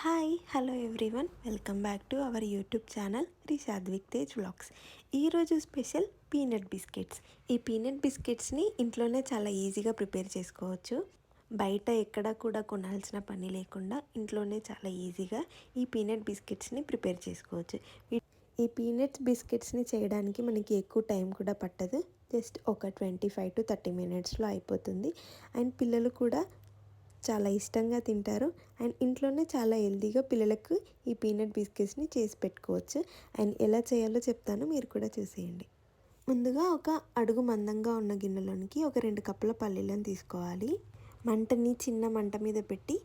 Hi hello everyone. Welcome back to our YouTube channel Rishadvik Tej vlogs. ఈరోజు special peanut biscuits. ఈ peanut బిస్కెట్స్ని ఇంట్లోనే చాలా ఈజీగా ప్రిపేర్ చేసుకోవచ్చు. బయట ఎక్కడ కూడా కొనాల్సిన పని లేకుండా ఇంట్లోనే చాలా ఈజీగా ఈ పీనట్ బిస్కెట్స్ని ప్రిపేర్ చేసుకోవచ్చు. ఈ- ఈ పీనట్స్ బిస్కెట్స్ని చేయడానికి మనకి ఎక్కువ టైం కూడా పట్టదు. జస్ట్ ఒక ట్వంటీ ఫైవ్ టు థర్టీ మినిట్స్లో అయిపోతుంది. అండ్ పిల్లలు కూడా చాలా ఇష్టంగా తింటారు. అండ్ ఇంట్లోనే చాలా హెల్తీగా పిల్లలకు ఈ పీనట్ బిస్కెట్స్ని చేసి పెట్టుకోవచ్చు. అండ్ ఎలా చేయాలో చెప్తాను మీరు కూడా చూసేయండి. ముందుగా ఒక అడుగు మందంగా ఉన్న గిన్నెలోనికి ఒక రెండు కప్పుల పల్లీలను తీసుకోవాలి. మంటని చిన్న మంట మీద పెట్టి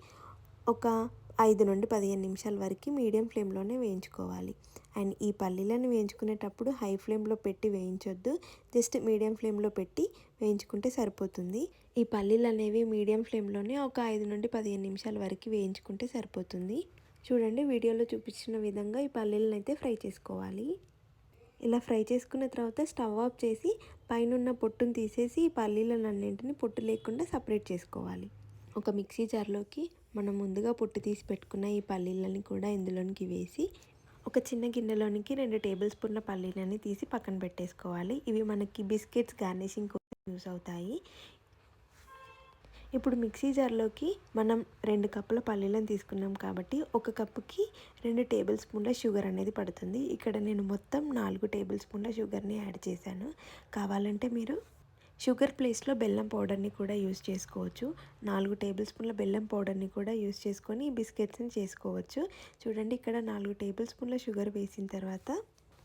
ఒక ఐదు నుండి పదిహేను నిమిషాల వరకు మీడియం ఫ్లేమ్లోనే వేయించుకోవాలి. అండ్ ఈ పల్లీలను వేయించుకునేటప్పుడు హై ఫ్లేమ్లో పెట్టి వేయించొద్దు. జస్ట్ మీడియం ఫ్లేమ్లో పెట్టి వేయించుకుంటే సరిపోతుంది. ఈ పల్లీలు అనేవి మీడియం ఫ్లేమ్లోనే ఒక ఐదు నుండి పదిహేను నిమిషాల వరకు వేయించుకుంటే సరిపోతుంది. చూడండి వీడియోలో చూపించిన విధంగా ఈ పల్లీలను అయితే ఫ్రై చేసుకోవాలి. ఇలా ఫ్రై చేసుకున్న తర్వాత స్టవ్ ఆఫ్ చేసి పైన పొట్టును తీసేసి ఈ పల్లీలను అన్నింటిని పొట్టు లేకుండా సపరేట్ చేసుకోవాలి. ఒక మిక్సీ జార్లోకి మనం ముందుగా పొట్టు తీసి పెట్టుకున్న ఈ పల్లీలని కూడా ఇందులోనికి వేసి ఒక చిన్న గిన్నెలోనికి రెండు టేబుల్ స్పూన్ల పల్లీలని తీసి పక్కన పెట్టేసుకోవాలి. ఇవి మనకి బిస్కెట్స్ గార్నిషింగ్ కోసం యూస్ అవుతాయి. ఇప్పుడు మిక్సీ జార్లోకి మనం రెండు కప్పుల పల్లీలను తీసుకున్నాం కాబట్టి ఒక కప్పుకి రెండు టేబుల్ స్పూన్ల షుగర్ అనేది పడుతుంది. ఇక్కడ నేను మొత్తం నాలుగు టేబుల్ స్పూన్ల షుగర్ని యాడ్ చేశాను. కావాలంటే మీరు షుగర్ ప్లేస్లో బెల్లం పౌడర్ని కూడా యూస్ చేసుకోవచ్చు. నాలుగు టేబుల్ స్పూన్ల బెల్లం పౌడర్ని కూడా యూస్ చేసుకొని బిస్కెట్స్ని చేసుకోవచ్చు. చూడండి ఇక్కడ నాలుగు టేబుల్ స్పూన్ల షుగర్ వేసిన తర్వాత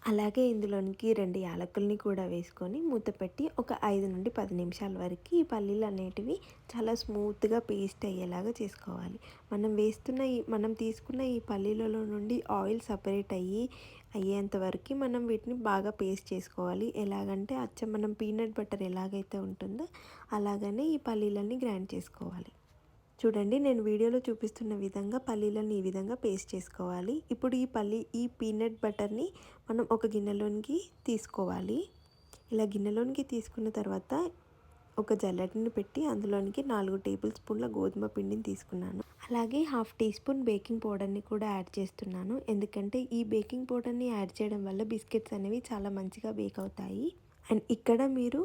అలాగే ఇందులోనికి రెండు యాలకుల్ని కూడా వేసుకొని మూత పెట్టి ఒక ఐదు నుండి పది నిమిషాల వరకు ఈ పల్లీలు అనేటివి చాలా స్మూత్గా పేస్ట్ అయ్యేలాగా చేసుకోవాలి. మనం వేస్తున్న ఈ మనం తీసుకున్న ఈ పల్లీలలో నుండి ఆయిల్ సపరేట్ అయ్యి అయ్యేంత వరకు మనం వీటిని బాగా పేస్ట్ చేసుకోవాలి. ఎలాగంటే అచ్చ మనం పీనట్ బటర్ ఎలాగైతే ఉంటుందో అలాగనే ఈ పల్లీలని గ్రైండ్ చేసుకోవాలి. చూడండి నేను వీడియోలో చూపిస్తున్న విధంగా పల్లీలను ఈ విధంగా పేస్ట్ చేసుకోవాలి. ఇప్పుడు ఈ పల్లీ ఈ పీనట్ బటర్ని మనం ఒక గిన్నెలోనికి తీసుకోవాలి. ఇలా గిన్నెలోనికి తీసుకున్న తర్వాత ఒక జల్లటిని పెట్టి అందులోనికి నాలుగు టేబుల్ స్పూన్ల గోధుమ పిండిని తీసుకున్నాను. అలాగే హాఫ్ టీ స్పూన్ బేకింగ్ పౌడర్ని కూడా యాడ్ చేస్తున్నాను. ఎందుకంటే ఈ బేకింగ్ పౌడర్ని యాడ్ చేయడం వల్ల బిస్కెట్స్ అనేవి చాలా మంచిగా బేక్ అవుతాయి. అండ్ ఇక్కడ మీరు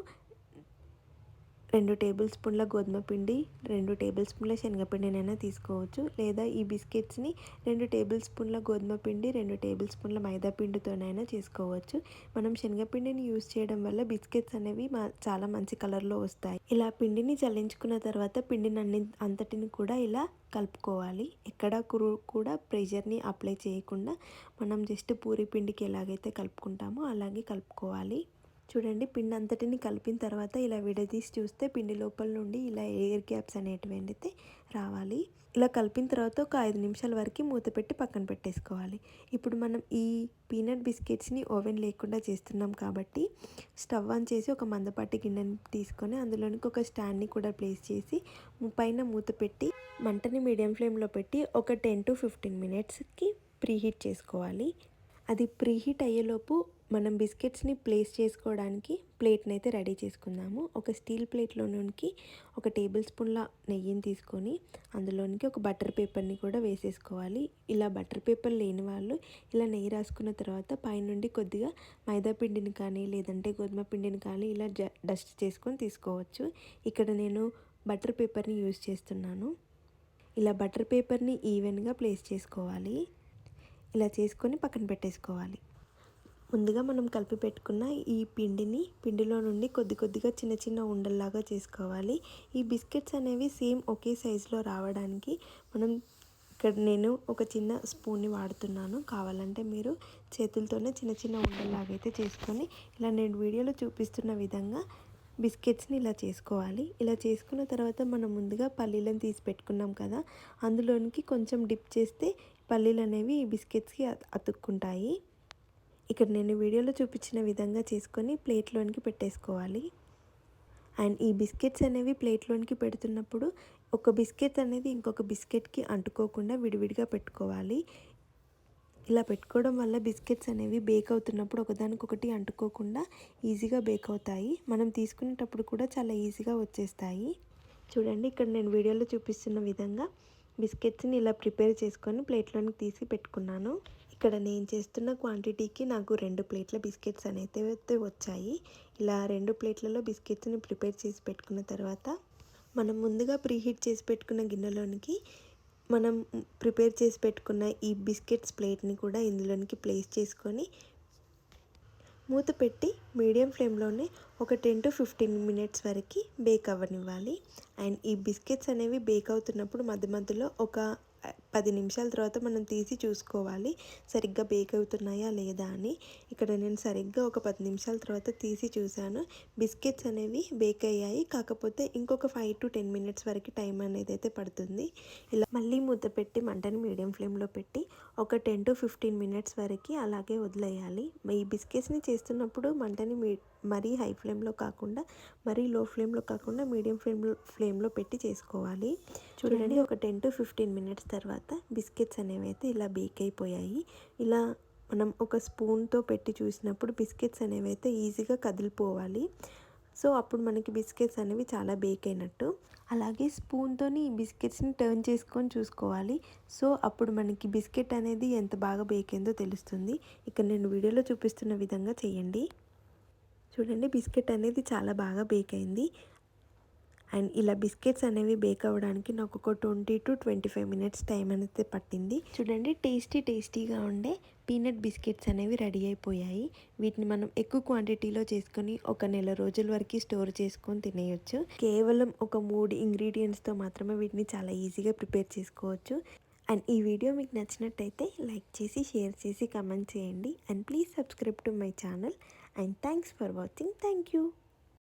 రెండు టేబుల్ స్పూన్ల గోధుమ పిండి రెండు టేబుల్ స్పూన్ల శనగపిండినైనా తీసుకోవచ్చు. లేదా ఈ బిస్కెట్స్ని రెండు టేబుల్ స్పూన్ల గోధుమ పిండి రెండు టేబుల్ స్పూన్ల మైదా పిండితోనైనా చేసుకోవచ్చు. మనం శనగపిండిని యూస్ చేయడం వల్ల బిస్కెట్స్ అనేవి మా చాలా మంచి కలర్లో వస్తాయి. ఇలా పిండిని చల్లించుకున్న తర్వాత పిండిని అన్ని అంతటిని కూడా ఇలా కలుపుకోవాలి. ఎక్కడ కూడా ప్రెషర్ని అప్లై చేయకుండా మనం జస్ట్ పూరి పిండికి ఎలాగైతే కలుపుకుంటామో అలాగే కలుపుకోవాలి. చూడండి పిండి అంతటిని కలిపిన తర్వాత ఇలా విడదీసి చూస్తే పిండి లోపల నుండి ఇలా ఎయిర్ గ్యాప్స్ అనేటివి అయితే రావాలి ఇలా కలిపిన తర్వాత ఒక ఐదు నిమిషాల వరకు మూత పెట్టి పక్కన పెట్టేసుకోవాలి. ఇప్పుడు మనం ఈ పీనట్ బిస్కెట్స్ని ఓవెన్ లేకుండా చేస్తున్నాం కాబట్టి స్టవ్ ఆన్ చేసి ఒక మందపాటి గిన్నెని తీసుకొని అందులోనికి ఒక స్టాండ్ని కూడా ప్లేస్ చేసి పైన మూత పెట్టి మంటని మీడియం ఫ్లేమ్లో పెట్టి ఒక టెన్ టు ఫిఫ్టీన్ మినిట్స్కి ప్రీహీట్ చేసుకోవాలి. అది ప్రీహీట్ అయ్యేలోపు మనం బిస్కెట్స్ని ప్లేస్ చేసుకోవడానికి ప్లేట్ని అయితే రెడీ చేసుకుందాము ఒక స్టీల్ ప్లేట్లోనికి ఒక టేబుల్ స్పూన్ల నెయ్యిని తీసుకొని అందులోనికి ఒక బటర్ పేపర్ని కూడా వేసేసుకోవాలి. ఇలా బటర్ పేపర్ లేని వాళ్ళు ఇలా నెయ్యి రాసుకున్న తర్వాత పైనుండి కొద్దిగా మైదా పిండిని కానీ లేదంటే గోధుమ పిండిని కానీ ఇలా జ డస్ట్ చేసుకొని తీసుకోవచ్చు. ఇక్కడ నేను బటర్ పేపర్ని యూజ్ చేస్తున్నాను. ఇలా బటర్ పేపర్ని ఈవెన్గా ప్లేస్ చేసుకోవాలి. ఇలా చేసుకొని పక్కన పెట్టేసుకోవాలి. ముందుగా మనం కలిపి పెట్టుకున్న ఈ పిండిని పిండిలో నుండి కొద్ది కొద్దిగా చిన్న చిన్న ఉండల్లాగా చేసుకోవాలి. ఈ బిస్కెట్స్ అనేవి సేమ్ ఒకే సైజులో రావడానికి మనం ఇక్కడ నేను ఒక చిన్న స్పూన్ని వాడుతున్నాను. కావాలంటే మీరు చేతులతోనే చిన్న చిన్న ఉండల్లాగైతే చేసుకొని ఇలా నేను వీడియోలో చూపిస్తున్న విధంగా బిస్కెట్స్ని ఇలా చేసుకోవాలి. ఇలా చేసుకున్న తర్వాత మనం ముందుగా పల్లీలను తీసి పెట్టుకున్నాం కదా అందులోనికి కొంచెం డిప్ చేస్తే పల్లీలు అనేవి ఈ బిస్కెట్స్కి అతుక్కుంటాయి. ఇక్కడ నేను వీడియోలో చూపించిన విధంగా చేసుకొని ప్లేట్లోనికి పెట్టేసుకోవాలి. అండ్ ఈ బిస్కెట్స్ అనేవి ప్లేట్లోనికి పెడుతున్నప్పుడు ఒక బిస్కెట్ అనేది ఇంకొక బిస్కెట్కి అంటుకోకుండా విడివిడిగా పెట్టుకోవాలి. ఇలా పెట్టుకోవడం వల్ల బిస్కెట్స్ అనేవి బేక్ అవుతున్నప్పుడు ఒకదానికొకటి అంటుకోకుండా ఈజీగా బేక్ అవుతాయి. మనం తీసుకునేటప్పుడు కూడా చాలా ఈజీగా వచ్చేస్తాయి. చూడండి ఇక్కడ నేను వీడియోలో చూపిస్తున్న విధంగా బిస్కెట్స్ని ఇలా ప్రిపేర్ చేసుకొని ప్లేట్లోనికి తీసి పెట్టుకున్నాను. ఇక్కడ నేను చేస్తున్న క్వాంటిటీకి నాకు రెండు ప్లేట్ల బిస్కెట్స్ అనేది వచ్చాయి. ఇలా రెండు ప్లేట్లలో బిస్కెట్స్ని ప్రిపేర్ చేసి పెట్టుకున్న తర్వాత మనం ముందుగా ప్రీహీట్ చేసి పెట్టుకున్న గిన్నెలోనికి మనం ప్రిపేర్ చేసి పెట్టుకున్న ఈ బిస్కెట్స్ ప్లేట్ని కూడా ఇందులోనికి ప్లేస్ చేసుకొని మూత పెట్టి మీడియం ఫ్లేమ్లోనే ఒక టెన్ టు ఫిఫ్టీన్ మినిట్స్ వరకు బేక్ అవ్వనివ్వాలి. అండ్ ఈ బిస్కెట్స్ అనేవి బేక్ అవుతున్నప్పుడు మధ్య మధ్యలో ఒక పది నిమిషాల తర్వాత మనం తీసి చూసుకోవాలి. సరిగ్గా బేక్ అవుతున్నాయా లేదా అని. ఇక్కడ నేను సరిగ్గా ఒక పది నిమిషాల తర్వాత తీసి చూశాను. బిస్కెట్స్ అనేవి బేక్ అయ్యాయి. కాకపోతే ఇంకొక ఫైవ్ టు టెన్ మినిట్స్ వరకు టైం అనేది అయితే పడుతుంది. ఇలా మళ్ళీ మూత పెట్టి మంటని మీడియం ఫ్లేమ్లో పెట్టి ఒక టెన్ టు ఫిఫ్టీన్ మినిట్స్ వరకు అలాగే వదిలేయాలి. ఈ బిస్కెట్స్ని చేస్తున్నప్పుడు మంటని మీ మరీ హై ఫ్లేమ్లో కాకుండా మరీ లో ఫ్లేమ్లో కాకుండా మీడియం ఫ్లేమ్లో ఫ్లేమ్లో పెట్టి చేసుకోవాలి. చూడండి ఒక టెన్ టు ఫిఫ్టీన్ మినిట్స్ తర్వాత బిస్కెట్స్ అనేవి అయితే ఇలా బేక్ అయిపోయాయి. ఇలా మనం ఒక స్పూన్తో పెట్టి చూసినప్పుడు బిస్కెట్స్ అనేవి అయితే ఈజీగా కదిలిపోవాలి. సో అప్పుడు మనకి బిస్కెట్స్ అనేవి చాలా బేక్ అయినట్టు. అలాగే స్పూన్తోని ఈ బిస్కెట్స్ని టర్న్ చేసుకొని చూసుకోవాలి. సో అప్పుడు మనకి బిస్కెట్ అనేది ఎంత బాగా బేక్ అయిందో తెలుస్తుంది. ఇక్కడ నేను వీడియోలో చూపిస్తున్న విధంగా చేయండి. చూడండి బిస్కెట్ అనేది చాలా బాగా బేక్ అయింది. అండ్ ఇలా బిస్కెట్స్ అనేవి బేక్ అవ్వడానికి నాకు ఒక twenty to twenty five minutes time అనేది పట్టింది. చూడండి టేస్టీ టేస్టీగా ఉండే పీనట్ బిస్కెట్స్ అనేవి రెడీ అయిపోయాయి. వీటిని మనం ఎక్కువ క్వాంటిటీలో చేసుకొని ఒక నెల రోజుల వరకు స్టోర్ చేసుకొని తినేయొచ్చు. కేవలం ఒక మూడు ఇంగ్రీడియంట్స్తో మాత్రమే వీటిని చాలా ఈజీగా ప్రిపేర్ చేసుకోవచ్చు. అండ్ ఈ వీడియో మీకు నచ్చినట్టయితే లైక్ చేసి షేర్ చేసి కమెంట్ చేయండి. And please subscribe to my channel. And thanks for watching. Thank you.